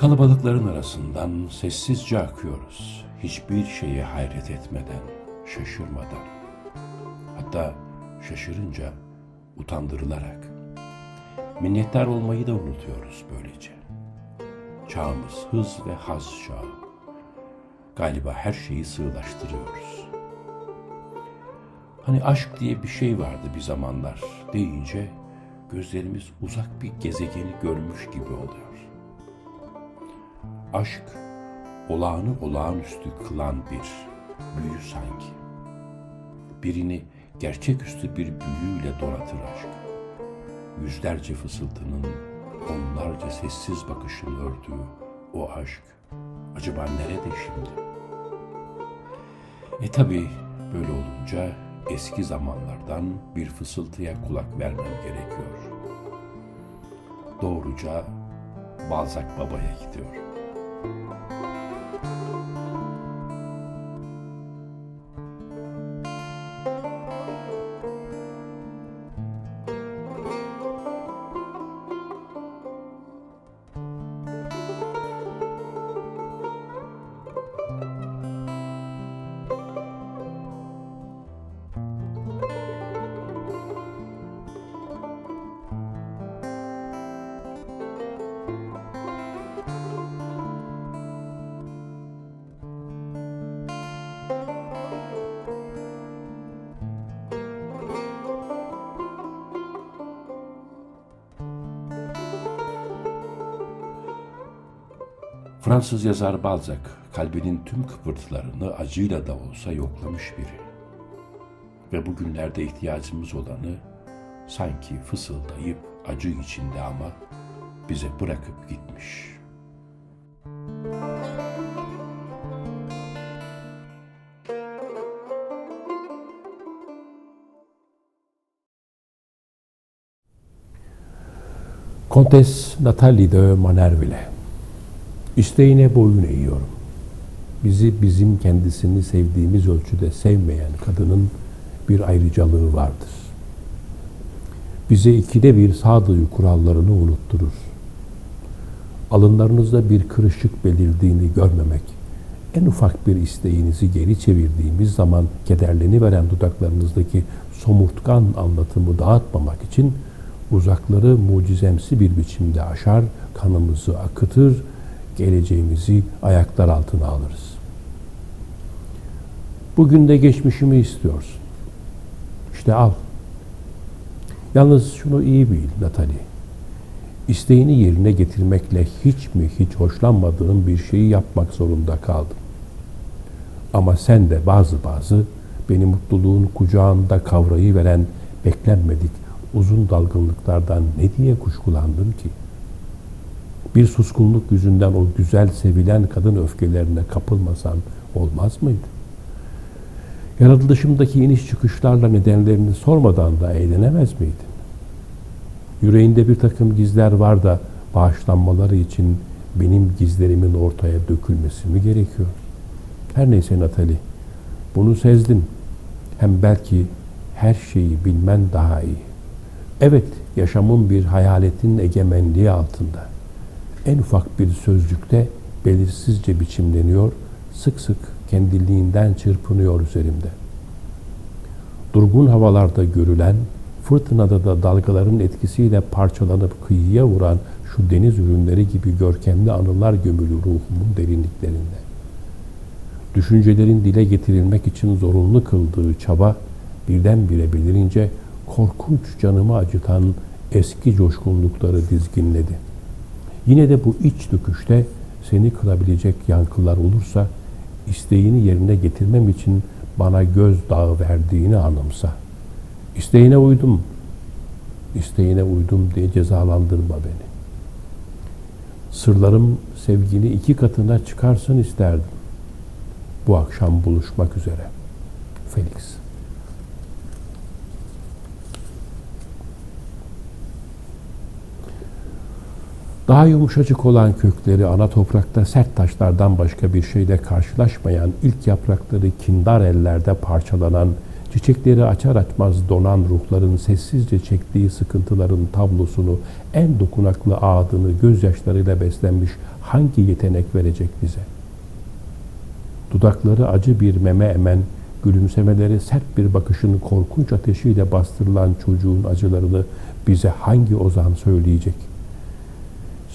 Kalabalıkların arasından sessizce akıyoruz. Hiçbir şeye hayret etmeden, şaşırmadan. Hatta şaşırınca utandırılarak. Minnettar olmayı da unutuyoruz böylece. Çağımız hız ve haz çağı. Galiba her şeyi sığlaştırıyoruz. Hani aşk diye bir şey vardı bir zamanlar deyince gözlerimiz uzak bir gezegeni görmüş gibi oluyor. Aşk olağanı olağanüstü kılan bir büyü sanki. Birini gerçeküstü bir büyüyle donatır aşk. Yüzlerce fısıltının, onlarca sessiz bakışın ördüğü o aşk acaba nerede şimdi? E tabi böyle olunca eski zamanlardan bir fısıltıya kulak vermem gerekiyor. Doğruca Balzac Baba'ya gidiyor. Thank you. Fransız yazar Balzac, kalbinin tüm kıpırtılarını acıyla da olsa yoklamış biri. Ve bugünlerde ihtiyacımız olanı sanki fısıldayıp acı içinde ama bize bırakıp gitmiş. Kontes Nathalie de Manerville. İsteğine boyun eğiyorum. Bizi bizim kendisini sevdiğimiz ölçüde sevmeyen kadının bir ayrıcalığı vardır. Bize ikide bir sağduyu kurallarını unutturur. Alınlarınızda bir kırışık belirdiğini görmemek, en ufak bir isteğinizi geri çevirdiğimiz zaman kederleni veren dudaklarınızdaki somurtkan anlatımı dağıtmamak için uzakları mucizemsi bir biçimde aşar, kanımızı akıtır, geleceğimizi ayaklar altına alırız. Bugün de geçmişimi istiyorsun. İşte al. Yalnız şunu iyi bil Natali. İsteğini yerine getirmekle hiç mi hiç hoşlanmadığın bir şeyi yapmak zorunda kaldım. Ama sen de bazı bazı beni mutluluğun kucağında kavrayı veren beklenmedik uzun dalgınlıklardan ne diye kuşkulandın ki? Bir suskunluk yüzünden o güzel sevilen kadın öfkelerine kapılmasan olmaz mıydı? Yaratılışımdaki iniş çıkışlarla nedenlerini sormadan da eğlenemez miydin? Yüreğinde bir takım gizler var da bağışlanmaları için benim gizlerimin ortaya dökülmesi mi gerekiyor? Her neyse Natali, bunu sezdin. Hem belki her şeyi bilmen daha iyi. Evet, yaşamın bir hayaletin egemenliği altında. En ufak bir sözcükte belirsizce biçimleniyor, sık sık kendiliğinden çırpınıyor üzerimde. Durgun havalarda görülen, fırtınada da dalgaların etkisiyle parçalanıp kıyıya vuran şu deniz ürünleri gibi görkemli anılar gömülü ruhumun derinliklerinde. Düşüncelerin dile getirilmek için zorunlu kıldığı çaba birdenbire belirince korkunç canımı acıtan eski coşkunlukları dizginledi. Yine de bu iç döküşte seni kırabilecek yankılar olursa isteğini yerine getirmem için bana gözdağı verdiğini anımsa. İsteğine uydum, isteğine uydum diye cezalandırma beni. Sırlarım sevgini iki katına çıkarsın isterdim. Bu akşam buluşmak üzere. Felix. Daha yumuşacık olan kökleri ana toprakta sert taşlardan başka bir şeyle karşılaşmayan ilk yaprakları kindar ellerde parçalanan Çiçekleri açar açmaz donan ruhların sessizce çektiği sıkıntıların tablosunu, en dokunaklı ağıdını gözyaşlarıyla beslenmiş hangi yetenek verecek bize? Dudakları acı bir meme emen, gülümsemeleri sert bir bakışın korkunç ateşiyle bastırılan çocuğun acılarını bize hangi ozan söyleyecek?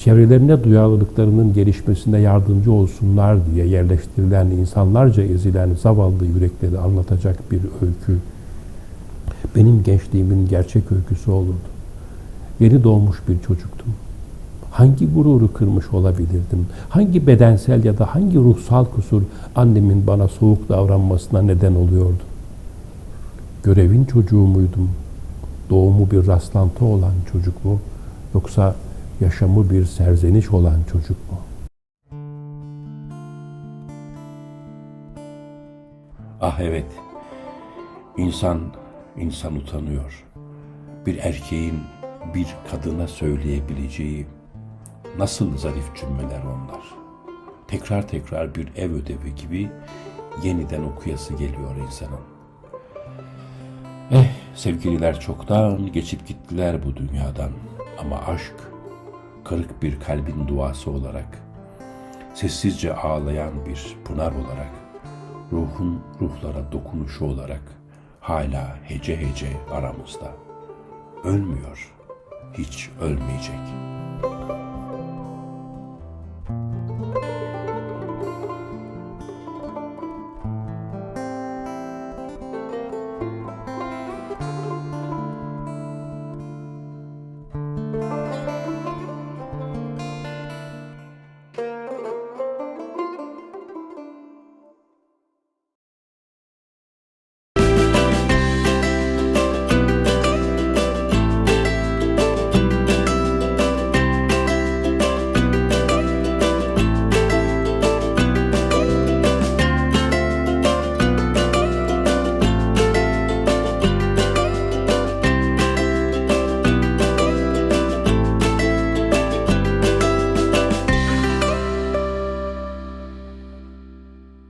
Çevrelerine duyarlılıklarının gelişmesine yardımcı olsunlar diye yerleştirilen insanlarca ezilen zavallı yürekleri anlatacak bir öykü, benim gençliğimin gerçek öyküsü olurdu. Yeni doğmuş bir çocuktum. Hangi gururu kırmış olabilirdim? Hangi bedensel ya da hangi ruhsal kusur annemin bana soğuk davranmasına neden oluyordu? Görevin çocuğu muydum? Doğumu bir rastlantı olan çocuk mu? Yoksa yaşamı bir serzeniş olan çocuk mu? Ah evet, insan, insan utanıyor. Bir erkeğin bir kadına söyleyebileceği nasıl zarif cümleler onlar. Tekrar tekrar bir ev ödevi gibi yeniden okuyası geliyor insanın. Eh, sevgililer çoktan geçip gittiler bu dünyadan ama aşk, kırık bir kalbin duası olarak, sessizce ağlayan bir pınar olarak, ruhun ruhlara dokunuşu olarak hala hece hece aramızda. Ölmüyor, hiç ölmeyecek.